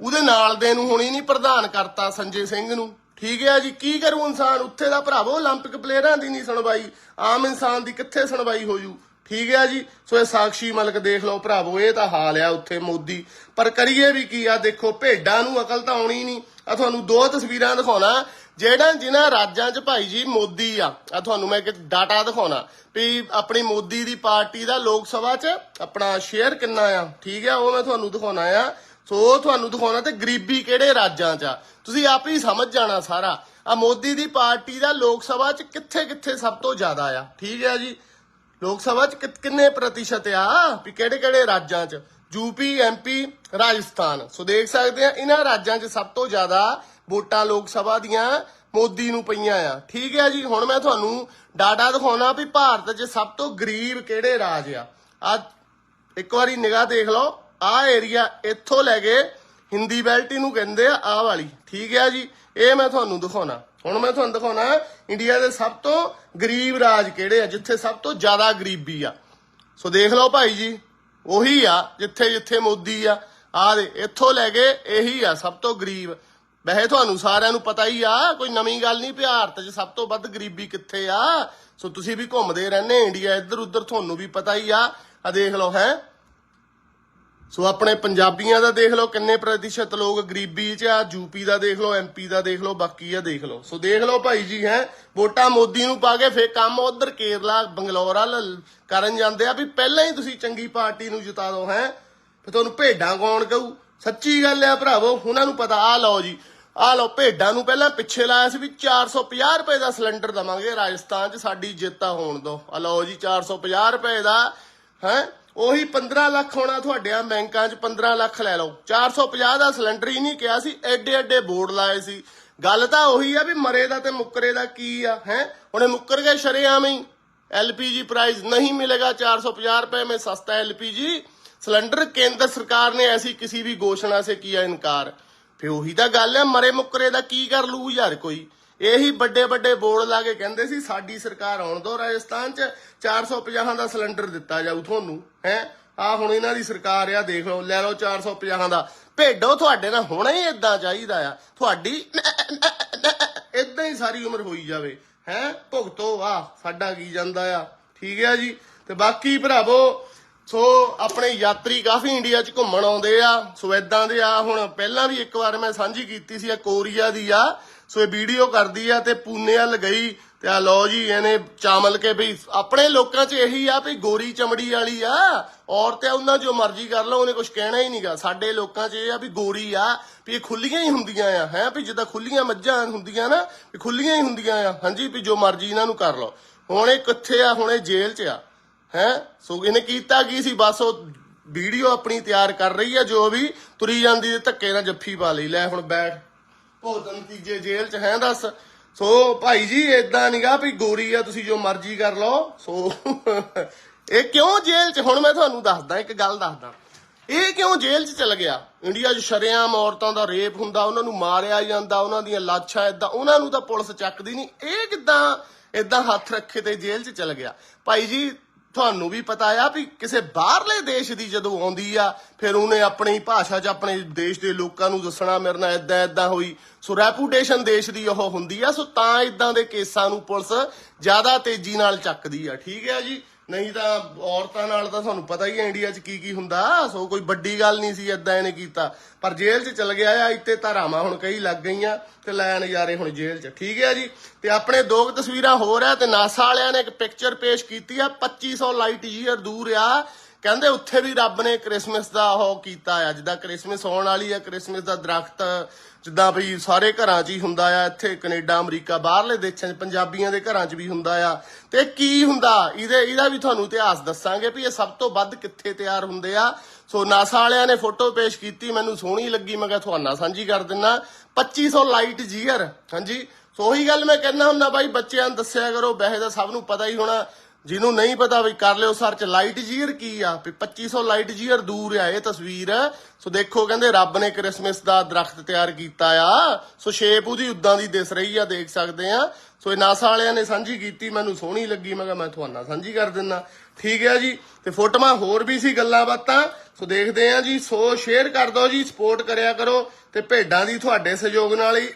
ਉਹਦੇ ਨਾਲ ਦੇ ਨੂੰ ਹੁਣ ਹੀ ਨਹੀਂ ਪ੍ਰਧਾਨ ਕਰਤਾ ਸੰਜੇ ਸਿੰਘ ਨੂੰ ਠੀਕ ਹੈ ਜੀ ਕੀ ਕਰੂ ਇਨਸਾਨ ਉੱਥੇ ਦਾ ਭਰਾਵੋ 올림픽 ਪਲੇਅਰਾਂ ਦੀ ਨਹੀਂ ਸੁਣਵਾਈ ਆਮ ਇਨਸਾਨ ਦੀ ਕਿੱਥੇ ਸੁਣਵਾਈ ਹੋ ਜੂ ਠੀਕ ਹੈ ਜੀ ਸੋ ਇਹ ਸਾਖੀ ਮਲਕ ਦੇਖ ਲਓ ਭਰਾਵੋ ਇਹ ਤਾਂ ਹਾਲ ਆ ਉੱਥੇ ਮੋਦੀ ਪਰ ਕਰੀਏ ਵੀ ਕੀ ਆ ਦੇਖੋ ਭੇਡਾਂ ਨੂੰ ਅਕਲ ਤਾਂ ਆਉਣੀ ਨਹੀਂ ਆ ਤੁਹਾਨੂੰ ਦੋ ਤਸਵੀਰਾਂ ਦਿਖਾਉਣਾ ਜਿਹੜਾ ਜਿਨ੍ਹਾਂ ਰਾਜਾਂ 'ਚ ਭਾਈ ਜੀ ਮੋਦੀ ਆ ਆ ਤੁਹਾਨੂੰ ਮੈਂ ਇੱਕ ਡਾਟਾ ਦਿਖਾਉਣਾ ਵੀ ਆਪਣੀ ਮੋਦੀ ਦੀ ਪਾਰਟੀ ਦਾ ਲੋਕ ਸਭਾ 'ਚ ਆਪਣਾ ਸ਼ੇਅਰ ਕਿੰਨਾ ਆ ਠੀਕ ਆ ਉਹ ਮੈਂ ਤੁਹਾਨੂੰ ਦਿਖਾਉਣਾ ਆ ਸੋ ਉਹ ਤੁਹਾਨੂੰ ਦਿਖਾਉਣਾ ਤੇ ਗਰੀਬੀ ਕਿਹੜੇ ਰਾਜਾਂ 'ਚ ਆ। ਤੁਸੀਂ ਆਪ ਹੀ ਸਮਝ ਜਾਣਾ ਸਾਰਾ। ਆ ਮੋਦੀ ਦੀ ਪਾਰਟੀ ਦਾ ਲੋਕ ਸਭਾ 'ਚ ਕਿੱਥੇ ਕਿੱਥੇ ਸਭ ਤੋਂ ਜ਼ਿਆਦਾ ਆ। ਠੀਕ ਹੈ ਜੀ? ਲੋਕ ਸਭਾ 'ਚ ਕਿੰਨੇ ਪ੍ਰਤੀਸ਼ਤ ਆ? ਵੀ ਕਿਹੜੇ ਕਿਹੜੇ ਰਾਜਾਂ 'ਚ? UP MP Rajasthan. ਸੋ ਦੇਖ ਸਕਦੇ ਆ, ਇਹਨਾਂ ਰਾਜਾਂ 'ਚ ਸਭ ਤੋਂ ਜ਼ਿਆਦਾ ਵੋਟਾਂ ਲੋਕ ਸਭਾ ਦੀਆਂ ਮੋਦੀ ਨੂੰ ਪਈਆਂ ਆ। ਠੀਕ ਹੈ ਜੀ? ਹੁਣ ਮੈਂ ਤੁਹਾਨੂੰ ਡਾਟਾ ਦਿਖਾਉਣਾ ਵੀ ਭਾਰਤ 'ਚ ਸਭ ਤੋਂ ਗਰੀਬ ਕਿਹੜੇ ਰਾਜ ਆ। ਆ ਇੱਕ ਵਾਰੀ ਨਿਗਾਹ ਦੇਖ ਲਓ। ਆਹ ਏਰੀਆ ਇੱਥੋਂ ਲੈ ਕੇ ਹਿੰਦੀ ਬੈਲਟ ਨੂੰ ਕਹਿੰਦੇ ਆ, ਆਹ ਵਾਲੀ। ਠੀਕ ਹੈ ਜੀ? ਇਹ ਮੈਂ ਤੁਹਾਨੂੰ ਦਿਖਾਉਣਾ। ਹੁਣ ਮੈਂ ਤੁਹਾਨੂੰ ਦਿਖਾਉਣਾ ਇੰਡੀਆ ਦੇ ਸਭ ਤੋਂ ਗਰੀਬ ਰਾਜ ਕਿਹੜੇ ਆ, ਜਿੱਥੇ ਸਭ ਤੋਂ ਜ਼ਿਆਦਾ ਗਰੀਬੀ ਆ। ਸੋ ਦੇਖ ਲਓ ਭਾਈ ਜੀ, ਉਹੀ ਆ, ਜਿੱਥੇ ਜਿੱਥੇ ਮੋਦੀ ਆ। ਆ ਦੇ, ਇੱਥੋਂ ਲੈ ਕੇ ਇਹੀ ਆ, ਸਭ ਤੋਂ ਗਰੀਬ। ਵੈਸੇ ਤੁਹਾਨੂੰ ਸਾਰਿਆਂ ਨੂੰ ਪਤਾ ਹੀ ਆ, ਕੋਈ ਨਵੀਂ ਗੱਲ ਨਹੀਂ, ਭਾਰਤ 'ਚ ਸਭ ਤੋਂ ਵੱਧ ਗਰੀਬੀ ਕਿੱਥੇ ਆ? ਸੋ ਤੁਸੀਂ ਵੀ ਘੁੰਮਦੇ ਰਹਿੰਦੇ ਇੰਡੀਆ ਇੱਧਰ ਉੱਧਰ ਤੁਹਾਨੂੰ ਵੀ ਪਤਾ ਹੀ ਆ। ਆ ਦੇਖ ਲਓ, ਹੈ? ਸੋ ਆਪਣੇ ਪੰਜਾਬੀਆਂ ਦਾ ਦੇਖ ਲਓ, ਕਿੰਨੇ ਪ੍ਰਤੀਸ਼ਤ ਲੋਕ ਗਰੀਬੀ 'ਚ ਆ ਯੂਪੀ ਦਾ ਦੇਖ ਲਓ ਐਮਪੀ ਦਾ ਦੇਖ ਲਓ, ਬਾਕੀ ਆ ਦੇਖ ਲਓ। ਸੋ ਦੇਖ ਲਓ ਭਾਈ ਜੀ, ਹੈ, ਵੋਟਾਂ ਮੋਦੀ ਨੂੰ ਪਾ ਕੇ ਫੇਰ ਕੰਮ ਉਧਰ ਕੇਰਲਾ, ਬੰਗਲੌਰ ਵੱਲ ਕਰਨ ਜਾਂਦੇ ਆ ਵੀ ਪਹਿਲਾਂ ਹੀ ਤੁਸੀਂ ਚੰਗੀ ਪਾਰਟੀ ਨੂੰ ਜਿਤਾ ਦਿਓ, ਹੈ। ਫੇ ਤੁਹਾਨੂੰ ਭੇਡਾਂ ਕੌਣ ਕਹੂ? ਸੱਚੀ ਗੱਲ ਆ ਭਰਾਵੋ, ਉਹਨਾਂ ਨੂੰ ਪਤਾ ਆ ਲਓ ਜੀ ਆ ਲਓ, ਭੇਡਾਂ ਨੂੰ ਪਹਿਲਾਂ ਪਿੱਛੇ ਲਾਇਆ ਸੀ ਵੀ 450 ਰੁਪਏ ਦਾ ਸਿਲੰਡਰ ਦਵਾਂਗੇ, ਰਾਜਸਥਾਨ 'ਚ ਸਾਡੀ ਜਿੱਤਾ ਹੋਣ ਦੋ। ਆ ਲਓ ਜੀ 450 ਰੁਪਏ ਦਾ, ਹੈ ਉਹੀ 15 ਲੱਖ ਹੋਣਾ ਤੁਹਾਡਿਆਂ ਬੈਂਕਾਂ 'ਚ 15 ਲੱਖ ਲੈ ਲਓ। 450 ਦਾ ਸਿਲੰਡਰ ਹੀ ਨਹੀਂ ਕਿਹਾ ਸੀ, ਐਡੇ ਐਡੇ ਬੋਰਡ ਲਾਏ ਸੀ। ਗੱਲ ਤਾਂ ਉਹੀ ਆ ਵੀ ਮਰੇ ਦਾ ਤੇ ਮੁੱਕਰੇ ਦਾ ਕੀ ਆ, ਹੈ? ਹੁਣੇ ਮੁੱਕਰ ਗਏ ਸ਼ਰੇਆਮ ਹੀ। ਐਲਪੀਜੀ ਪ੍ਰਾਈਸ ਨਹੀਂ ਮਿਲੇਗਾ 450 ਰੁਪਏ ਮੇ ਸਸਤਾ ਐਲਪੀਜੀ। ਸਿਲੰਡਰ ਕੇਂਦਰ ਸਰਕਾਰ ਨੇ ਐਸੀ ਕਿਸੇ ਵੀ ਘੋਸ਼ਣਾ ਸੇ ਕੀਆ ਇਨਕਾਰ। ਫੇ ਉਹੀ ਤਾਂ ਗੱਲ ਹੈ ਮਰੇ ਮੁੱਕਰੇ ਦਾ ਕੀ ਕਰ ਲੂ ਯਾਰ ਕੋਈ? ਇਹੀ ਵੱਡੇ ਵੱਡੇ ਬੋਰਡ ਲਾ ਕੇ ਕਹਿੰਦੇ ਸੀ, ਸਾਡੀ ਸਰਕਾਰ ਆਉਣ ਦੋ ਰਾਜਸਥਾਨ ਚ 450 ਦਾ ਸਿਲੰਡਰ ਦਿੱਤਾ ਜਾਊ ਤੁਹਾਨੂੰ, ਹੈ? ਆ ਹੁਣ ਇਹਨਾਂ ਦੀ ਸਰਕਾਰ ਆ, ਦੇਖ ਲਓ, ਲੈ ਲਓ 450 ਦਾ। ਭੇਡੋ ਤੁਹਾਡੇ ਨਾਲ ਹੁਣੇ ਹੀ ਇਦਾਂ ਚਾਹੀਦਾ ਆ। ਤੁਹਾਡੀ ਇਦਾਂ ਹੀ ਸਾਰੀ ਉਮਰ ਹੋਈ ਜਾਵੇ, ਹੈ? ਭੁਗਤੋ ਆ ਸਾਡਾ ਕੀ ਜਾਂਦਾ ਆ? ਠੀਕ ਹੈ ਜੀ? ਤੇ ਬਾਕੀ ਭਰਾਵੋ, ਸੋ ਆਪਣੇ ਯਾਤਰੀ ਕਾਫੀ ਇੰਡੀਆ 'ਚ ਘੁੰਮਣ ਆਉਂਦੇ ਆ ਸੋ ਇਦਾਂ ਦੇ ਆ। ਹੁਣ ਪਹਿਲਾਂ ਵੀ ਇੱਕ ਵਾਰ ਮੈਂ ਸਾਂਝੀ ਕੀਤੀ ਸੀ ਆ ਕੋਰੀਆ ਦੀ ਆ। ਸੋ ਇਹ ਵੀਡੀਓ ਕਰਦੀ ਆ ਤੇ ਪੂਨੇ ਵੱਲ ਗਈ ਤੇ ਆ ਲਓ ਜੀ, ਇਹਨੇ ਚਾਮਲ ਕੇ ਵੀ ਆਪਣੇ ਲੋਕਾਂ 'ਚ ਇਹੀ ਆ ਵੀ ਗੋਰੀ ਚਮੜੀ ਵਾਲੀ ਆ। ਔਰਤ ਆ, ਉਹਨਾਂ ਜੋ ਮਰਜ਼ੀ ਕਰ ਲਓ, ਉਹਨੇ ਕੁਝ ਕਹਿਣਾ ਹੀ ਨਹੀਂਗਾ। ਸਾਡੇ ਲੋਕਾਂ 'ਚ ਇਹ ਆ ਵੀ ਗੋਰੀ ਆ, ਵੀ ਇਹ ਖੁੱਲੀਆਂ ਹੀ ਹੁੰਦੀਆਂ ਆ, ਹੈ? ਵੀ ਜਿੱਦਾਂ ਖੁੱਲੀਆਂ ਮੱਝਾਂ ਹੁੰਦੀਆਂ ਨਾ, ਵੀ ਖੁੱਲੀਆਂ ਹੀ ਹੁੰਦੀਆਂ ਆ। ਹਾਂਜੀ, ਵੀ ਜੋ ਮਰਜ਼ੀ ਇਹਨਾਂ ਨੂੰ ਕਰ ਲਓ। ਹੁਣ ਇਹ ਕਿੱਥੇ ਆ? ਹੁਣ ਇਹ ਜੇਲ੍ਹ 'ਚ ਆ, ਹੈ? ਸੋ ਇਹਨੇ ਕੀਤਾ ਕੀ ਸੀ? ਬਸ ਉਹ ਵੀਡੀਓ ਆਪਣੀ ਤਿਆਰ ਕਰ ਰਹੀ ਆ, ਜੋ ਵੀ ਤੁਰੀ ਜਾਂਦੀ ਦੇ ਧੱਕੇ ਨਾਲ ਜੱਫੀ ਪਾ ਲਈ। ਲੈ ਹੁਣ ਬੈਠ। ਭੋਗਤ ਨਤੀਜੇ ਜੇਲ੍ਹ 'ਚ ਹੈ, ਦੱਸ। ਸੋ ਭਾਈ ਜੀ ਇਦਾਂ ਨਹੀਂਗਾ ਵੀ ਗੋਰੀ ਆ, ਤੁਸੀਂ ਜੋ ਮਰਜ਼ੀ ਕਰ ਲਓ। ਸੋ ਇਹ ਕਿਉਂ ਜੇਲ੍ਹ 'ਚ? ਹੁਣ ਮੈਂ ਤੁਹਾਨੂੰ ਦੱਸਦਾ, ਇੱਕ ਗੱਲ ਦੱਸਦਾ। ਇਹ ਕਿਉਂ ਜੇਲ੍ਹ 'ਚ ਚਲ ਗਿਆ? ਇੰਡੀਆ 'ਚ ਸ਼ਰਿਆਮ ਔਰਤਾਂ ਦਾ ਰੇਪ ਹੁੰਦਾ, ਉਹਨਾਂ ਨੂੰ ਮਾਰਿਆ ਜਾਂਦਾ, ਉਹਨਾਂ ਦੀਆਂ ਲਾਸ਼ਾਂ ਇਦਾਂ ਉਹਨਾਂ ਨੂੰ ਤਾਂ ਪੁਲਿਸ ਚੱਕਦੀ ਨਹੀਂ। ਇਹ ਕਿਦਾਂ ਇਦਾਂ ਹੱਥ ਰੱਖੇ ਤੇ ਜੇਲ੍ਹ 'ਚ ਚਲ ਗਿਆ? ਭਾਈ ਜੀ ਤੁਹਾਨੂੰ ਵੀ ਪਤਾ ਆ ਵੀ ਕਿਸੇ ਬਾਹਰਲੇ ਦੇਸ਼ ਦੀ ਜਦੋਂ ਆਉਂਦੀ ਆ, ਫਿਰ ਉਹਨੇ ਆਪਣੀ ਭਾਸ਼ਾ 'ਚ ਆਪਣੇ ਦੇਸ਼ ਦੇ ਲੋਕਾਂ ਨੂੰ ਦੱਸਣਾ ਮੇਰੇ ਨਾਲ ਇਦਾਂ ਇਦਾਂ ਹੋਈ। ਸੋ ਰੈਪੂਟੇਸ਼ਨ ਦੇਸ਼ ਦੀ ਉਹ ਹੁੰਦੀ ਆ। ਸੋ ਤਾਂ ਇਦਾਂ ਦੇ ਕੇਸਾਂ ਨੂੰ ਪੁਲਿਸ ਜ਼ਿਆਦਾ ਤੇਜ਼ੀ ਨਾਲ ਚੱਕਦੀ ਆ। ਠੀਕ ਹੈ ਜੀ? ਨਹੀਂ ਤਾਂ ਔਰਤਾਂ ਨਾਲ ਤਾਂ ਤੁਹਾਨੂੰ ਪਤਾ ਹੀ ਹੈ ਇੰਡੀਆ 'ਚ ਕੀ ਕੀ ਹੁੰਦਾ, ਸੋ ਕੋਈ ਵੱਡੀ ਗੱਲ ਨਹੀਂ ਸੀ ਇਦਾਂ ਇਹਨੇ ਕੀਤਾ। ਪਰ ਜੇਲ੍ਹ 'ਚ ਚਲ ਗਿਆ ਆ, ਇੱਥੇ ਧਾਰਾਵਾਂ ਹੁਣ ਕਈ ਲੱਗ ਗਈਆਂ ਤੇ ਲੈ ਨਜ਼ਾਰੇ ਹੁਣ ਜੇਲ੍ਹ 'ਚ। ਠੀਕ ਹੈ ਜੀ? ਤੇ ਆਪਣੇ ਦੋ ਕੁ ਤਸਵੀਰਾਂ ਹੋਰ ਆ ਤੇ ਨਾਸਾ ਵਾਲਿਆਂ ਨੇ ਇੱਕ ਪਿਕਚਰ ਪੇਸ਼ ਕੀਤੀ ਆ 2500 ਲਾਈਟ ਈਅਰ ਦੂਰ ਆ। ਕਹਿੰਦੇ ਉੱਥੇ ਵੀ ਰੱਬ ਨੇ ਕ੍ਰਿਸਮਸ ਦਾ ਉਹ ਕੀਤਾ ਆ, ਜਿੱਦਾਂ ਕ੍ਰਿਸਮਸ ਆਉਣ ਵਾਲੀ ਆ, ਕ੍ਰਿਸਮਸ ਦਾ ਦਰਖਤ ਜਿੱਦਾਂ ਵੀ ਸਾਰੇ ਘਰਾਂ 'ਚ ਹੀ ਹੁੰਦਾ ਆ, ਇੱਥੇ ਕੈਨੇਡਾ, ਅਮਰੀਕਾ, ਬਾਹਰਲੇ ਦੇਸ਼ਾਂ 'ਚ ਪੰਜਾਬੀਆਂ ਦੇ ਘਰਾਂ 'ਚ ਵੀ ਹੁੰਦਾ ਆ। ਤੇ ਕੀ ਹੁੰਦਾ? ਇਹਦੇ, ਇਹਦਾ ਵੀ ਤੁਹਾਨੂੰ ਇਤਿਹਾਸ ਦੱਸਾਂਗੇ ਵੀ ਇਹ ਸਭ ਤੋਂ ਵੱਧ ਕਿੱਥੇ ਤਿਆਰ ਹੁੰਦੇ ਆ। ਸੋ ਨਾਸਾ ਵਾਲਿਆਂ ਨੇ ਫੋਟੋ ਪੇਸ਼ ਕੀਤੀ, ਮੈਨੂੰ ਸੋਹਣੀ ਲੱਗੀ, ਮੈਂ ਕਿਹਾ ਤੁਹਾਨੂੰ ਸਾਂਝੀ ਕਰ ਦਿੰਨਾ। 2500 ਲਾਈਟ ਜੀਅਰ ਹਾਂਜੀ। ਸੋ ਉਹੀ ਗੱਲ ਮੈਂ ਕਹਿੰਦਾ ਹੁੰਦਾ, ਬਾਈ, ਬੱਚਿਆਂ ਨੂੰ ਦੱਸਿਆ ਕਰੋ, ਵੈਸੇ ਤਾਂ ਸਭ ਨੂੰ ਪਤਾ ਹੀ ਹੋਣਾ। ਜਿਹਨੂੰ ਨਹੀਂ ਪਤਾ ਵੀ ਕਰ ਲਿਓ ਸਰਚ, ਲਾਈਟ ਜੀਅਰ ਕੀ ਆ? ਵੀ 2500 ਲਾਈਟ ਜੀਅਰ ਦੂਰ ਆ ਇਹ ਤਸਵੀਰ। ਸੋ ਦੇਖੋ, ਕਹਿੰਦੇ ਰੱਬ ਨੇ ਕ੍ਰਿਸਮਸ ਦਾ ਦਰਖਤ ਤਿਆਰ ਕੀਤਾ ਆ। ਸੋ ਸ਼ੇਪ ਉਹਦੀ ਉਦਾਂ ਦੀ ਦਿਸ ਰਹੀ ਆ, ਦੇਖ ਸਕਦੇ ਆ। ਸੋ ਇਹ ਨਾਸਾ ਵਾਲਿਆਂ ਨੇ ਸਾਂਝੀ ਕੀਤੀ, ਮੈਨੂੰ ਸੋਹਣੀ ਲੱਗੀ, ਮੈਂ ਕਿਹਾ ਮੈਂ ਤੁਹਾਨੂੰ ਸਾਂਝੀ ਕਰ ਦਿੰਦਾ ਠੀਕ ਹੈ ਜੀ? ਤੇ ਫੋਟੋਆਂ ਹੋਰ ਵੀ ਸੀ ਗੱਲਾਂ ਬਾਤਾਂ। ਸੋ ਦੇਖਦੇ ਆ ਜੀ, ਸੋ ਸ਼ੇਅਰ ਕਰ ਦਿਓ ਜੀ ਸਪੋਰਟ ਕਰਿਆ ਕਰੋ। ਤੇ ਭੇਡਾਂ ਦੀ ਤੁਹਾਡੇ ਸਹਿਯੋਗ ਨਾਲ ਹੀ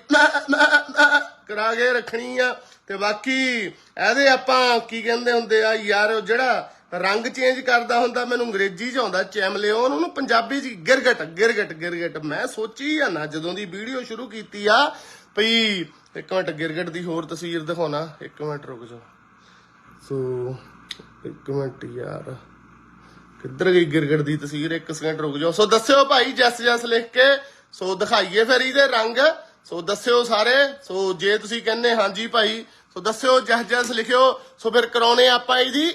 ਕਰਾ ਕੇ ਰੱਖਣੀ ਆ। ਤੇ ਬਾਕੀ ਇਹਦੇ ਆਪਾਂ ਕੀ ਕਹਿੰਦੇ ਹੁੰਦੇ ਆ ਯਾਰ ਜਿਹੜਾ ਰੰਗ ਚੇਂਜ ਕਰਦਾ ਹੁੰਦਾ, ਮੈਨੂੰ ਅੰਗਰੇਜ਼ੀ ਚ ਆਉਂਦਾ, ਚੈਮਲਿਓਨ, ਉਹਨੂੰ ਪੰਜਾਬੀ ਚ ਗਿਰਗਟ ਗਿਰਗਟ ਗਿਰਗਟ। ਮੈਂ ਸੋਚੀ ਆ ਨਾ, ਜਦੋਂ ਦੀ ਵੀਡੀਓ ਸ਼ੁਰੂ ਕੀਤੀ ਆ ਭਈ ਇੱਕ ਮਿੰਟ, ਗਿਰਗਟ ਦੀ ਹੋਰ ਤਸਵੀਰ ਦਿਖਾਉਣਾ। ਇੱਕ ਮਿੰਟ, ਰੁਕ ਜਾਓ। ਸੋ, ਇੱਕ ਮਿੰਟ ਯਾਰ। ਕਿੱਧਰ ਗਈ ਗਿਰਗੜ ਦੀ ਤਸਵੀਰ? ਇੱਕ ਸਕਿੰਟ ਰੁਕ ਜਾਓ। ਸੋ, ਦੱਸਿਓ ਭਾਈ, ਜਸ ਜਸ ਲਿਖ ਕੇ। ਸੋ, ਦਿਖਾਈਏ ਫਿਰ ਇਹਦੇ ਰੰਗ। ਸੋ, ਦੱਸਿਓ ਸਾਰੇ। ਸੋ, ਜੇ ਤੁਸੀਂ ਕਹਿੰਦੇ, ਹਾਂਜੀ ਭਾਈ ਸੋ ਦੱਸਿਓ, ਜਸ ਜਸ ਲਿਖਿਓ। ਸੋ ਫਿਰ ਕਰਾਉਣੇ ਆਪਾਂ ਇਹਦੀ।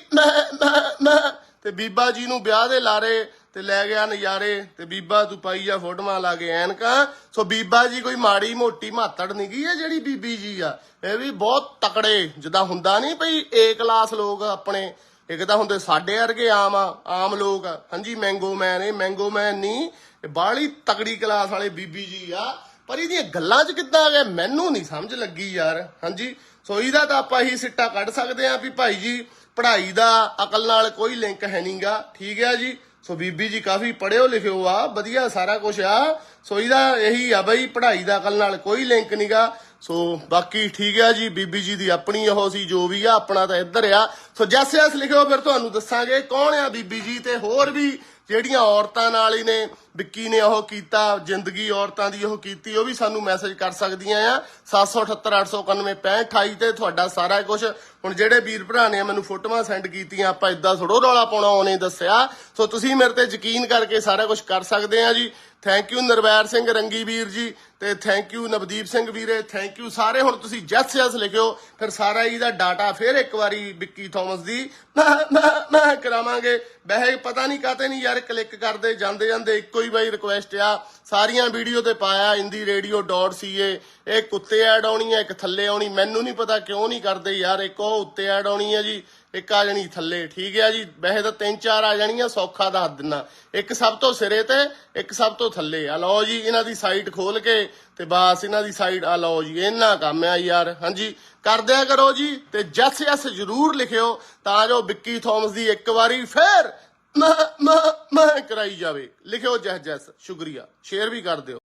ਤੇ ਬੀਬਾ ਜੀ ਨੂੰ ਵਿਆਹ ਦੇ ਲਾਰੇ ਤੇ ਲੈ ਗਿਆ ਨਜ਼ਾਰੇ। ਤੇ ਬੀਬਾ, ਤੂੰ ਪਾਈ ਆ ਫੋਟੋਆਂ ਲਾ ਕੇ ਐਨਕਾਂ। ਸੋ ਬੀਬਾ ਜੀ ਕੋਈ ਮਾੜੀ ਮੋਟੀ ਮਾਤੜ ਨਹੀਂ ਗਈ ਇਹ ਜਿਹੜੀ ਬੀਬੀ ਜੀ ਆ। ਇਹ ਵੀ ਬਹੁਤ ਤਕੜੇ। ਜਿੱਦਾਂ ਹੁੰਦਾ ਨਹੀਂ ਭਈ ਏ ਕਲਾਸ ਲੋਕ ਆਪਣੇ। ਇੱਕ ਤਾਂ ਹੁੰਦੇ ਸਾਡੇ ਵਰਗੇ ਆਮ ਆ, ਆਮ ਲੋਕ ਹਾਂਜੀ ਮੈਂਗੋ ਮੈਨ ਇਹ ਮੈਂਗੋ ਮੈਨ ਨਹੀਂ ਇਹ ਬਾਹਲੀ ਤਕੜੀ ਕਲਾਸ ਵਾਲੇ ਬੀਬੀ ਜੀ ਆ। ਪਰ ਇਹਦੀਆਂ ਗੱਲਾਂ 'ਚ ਕਿੱਦਾਂ ਆ ਗਿਆ? ਮੈਨੂੰ ਨਹੀਂ ਸਮਝ ਲੱਗੀ ਯਾਰ। ਹਾਂਜੀ ਸੋ ਇਹਦਾ ਤਾਂ ਆਪਾਂ ਹੀ ਸਿੱਟਾ ਕੱਢ ਸਕਦੇ ਆ ਵੀ ਭਾਈ ਜੀ, ਪੜ੍ਹਾਈ ਦਾ ਅਕਲ ਨਾਲ ਕੋਈ ਲਿੰਕ ਹੈ ਨਹੀਂਗਾ ਠੀਕ ਹੈ ਜੀ? ਸੋ ਬੀਬੀ ਜੀ ਕਾਫੀ ਪੜ੍ਹਿਓ ਲਿਖਿਓ ਆ, ਵਧੀਆ ਸਾਰਾ ਕੁਝ ਆ। ਸੋ ਇਹਦਾ ਇਹੀ ਆ ਬਈ, ਪੜ੍ਹਾਈ ਦਾ ਅਕਲ ਨਾਲ ਕੋਈ ਲਿੰਕ ਨਹੀਂਗਾ ਸੋ ਬਾਕੀ ਠੀਕ ਆ ਜੀ, ਬੀਬੀ ਜੀ ਦੀ ਆਪਣੀ ਉਹ ਸੀ, ਜੋ ਵੀ ਆ, ਆਪਣਾ ਤਾਂ ਇੱਧਰ ਆ। ਸੋ ਜੈਸ ਜੈਸ ਲਿਖਿਓ, ਫਿਰ ਤੁਹਾਨੂੰ ਦੱਸਾਂਗੇ ਕੌਣ ਆ ਬੀਬੀ ਜੀ ਤੇ ਹੋਰ ਵੀ ਜਿਹੜੀਆਂ ਔਰਤਾਂ ਨਾਲ ਹੀ ਨੇ, ਵਿੱਕੀ ਨੇ ਉਹ ਕੀਤਾ, ਜ਼ਿੰਦਗੀ ਔਰਤਾਂ ਦੀ ਉਹ ਕੀਤੀ, ਉਹ ਵੀ ਸਾਨੂੰ ਮੈਸੇਜ ਕਰ ਸਕਦੀਆਂ ਆ। 778891 ਤੇ ਤੁਹਾਡਾ ਸਾਰਾ ਕੁਝ ਹੁਣ ਜਿਹੜੇ ਵੀਰ ਭਰਾ ਨੇ ਮੈਨੂੰ ਫੋਟੋਆਂ ਸੈਂਡ ਕੀਤੀਆਂ, ਆਪਾਂ ਇਦਾਂ ਥੋੜੋ ਰੌਲਾ ਪਾਉਣਾ, ਉਹਨੇ ਦੱਸਿਆ। ਸੋ ਤੁਸੀਂ ਮੇਰੇ ਤੇ ਯਕੀਨ ਕਰਕੇ ਸਾਰਾ ਕੁਝ ਕਰ ਸਕਦੇ ਆ ਜੀ। ਥੈਂਕ ਯੂ ਨਰਵੈਰ ਸਿੰਘ ਰੰਗੀ ਵੀਰ ਜੀ ਤੇ ਥੈਂਕ ਯੂ ਨਵਦੀਪ ਸਿੰਘ ਵੀਰੇ ਥੈਂਕ ਯੂ ਸਾਰੇ। ਹੁਣ ਤੁਸੀਂ ਜਸ ਜਸ ਲਿਖਿਓ, ਫਿਰ ਸਾਰਾ ਇਹਦਾ ਡਾਟਾ ਫਿਰ ਇੱਕ ਵਾਰੀ ਵਿੱਕੀ ਥਾਮਸ ਦੀ। ਮੈਂ ਕਰਾਵਾਂਗੇ। ਵੈਸੇ ਪਤਾ ਨਹੀਂ ਕਾਤੇ ਨਹੀਂ ਯਾਰ ਕਲਿੱਕ ਕਰਦੇ ਜਾਂਦੇ ਜਾਂਦੇ ਇੱਕੋ ਹੀ ਬਾਈ ਰਿਕੁਐਸਟ ਆ। ਸਾਰੀਆਂ ਵੀਡੀਓ ਤੇ ਪਾਇਆ ਹਿੰਦੀ ਰੇਡੀਓ ਡਾਟ ਸੀਏ ਇਹ ਕੁੱਤੇ ਐਡ ਆਉਣੀ ਹੈ ਇੱਕ ਥੱਲੇ ਆਉਣੀ। ਮੈਨੂੰ ਨਹੀਂ ਪਤਾ ਕਿਉਂ ਨਹੀਂ ਕਰਦੇ ਯਾਰ, ਇੱਕ ਉਹ ਉੱਤੇ ਐਡ ਆਉਣੀ ਹੈ ਜੀ। ਇੱਕ ਆ ਜਾਣੀ ਥੱਲੇ, ਠੀਕ ਹੈ ਜੀ? ਵੈਸੇ ਤਾਂ ਤਿੰਨ ਚਾਰ ਆ ਜਾਣੀਆਂ, ਸੌਖਾ ਦੱਸ ਦਿੰਨਾ ਇੱਕ ਸਭ ਤੋਂ ਸਿਰੇ ਤੇ, ਇੱਕ ਸਭ ਤੋਂ ਥੱਲੇ। ਆ ਲਓ ਜੀ, ਇਹਨਾਂ ਦੀ ਸਾਈਟ ਖੋਲ ਕੇ ਤੇ ਬਸ ਇਹਨਾਂ ਦੀ ਸਾਈਟ ਆ ਲਓ ਜੀ, ਇੰਨਾ ਕੰਮ ਆ ਯਾਰ। ਹਾਂਜੀ ਕਰਦਿਆ ਕਰੋ ਜੀ ਤੇ ਜੱਸ ਜੱਸ ਜ਼ਰੂਰ ਲਿਖਿਓ ਤਾਂ ਜੋ ਵਿੱਕੀ ਥੋਮਸ ਦੀ ਇੱਕ ਵਾਰੀ ਫੇਰ ਮੈਂ ਮੈਂ ਮੈਂ ਕਰਾਈ ਜਾਵੇ। ਲਿਖਿਓ ਜਸ ਜਸ, ਸ਼ੁਕਰੀਆ। ਸ਼ੇਅਰ ਵੀ ਕਰ ਦਿਓ।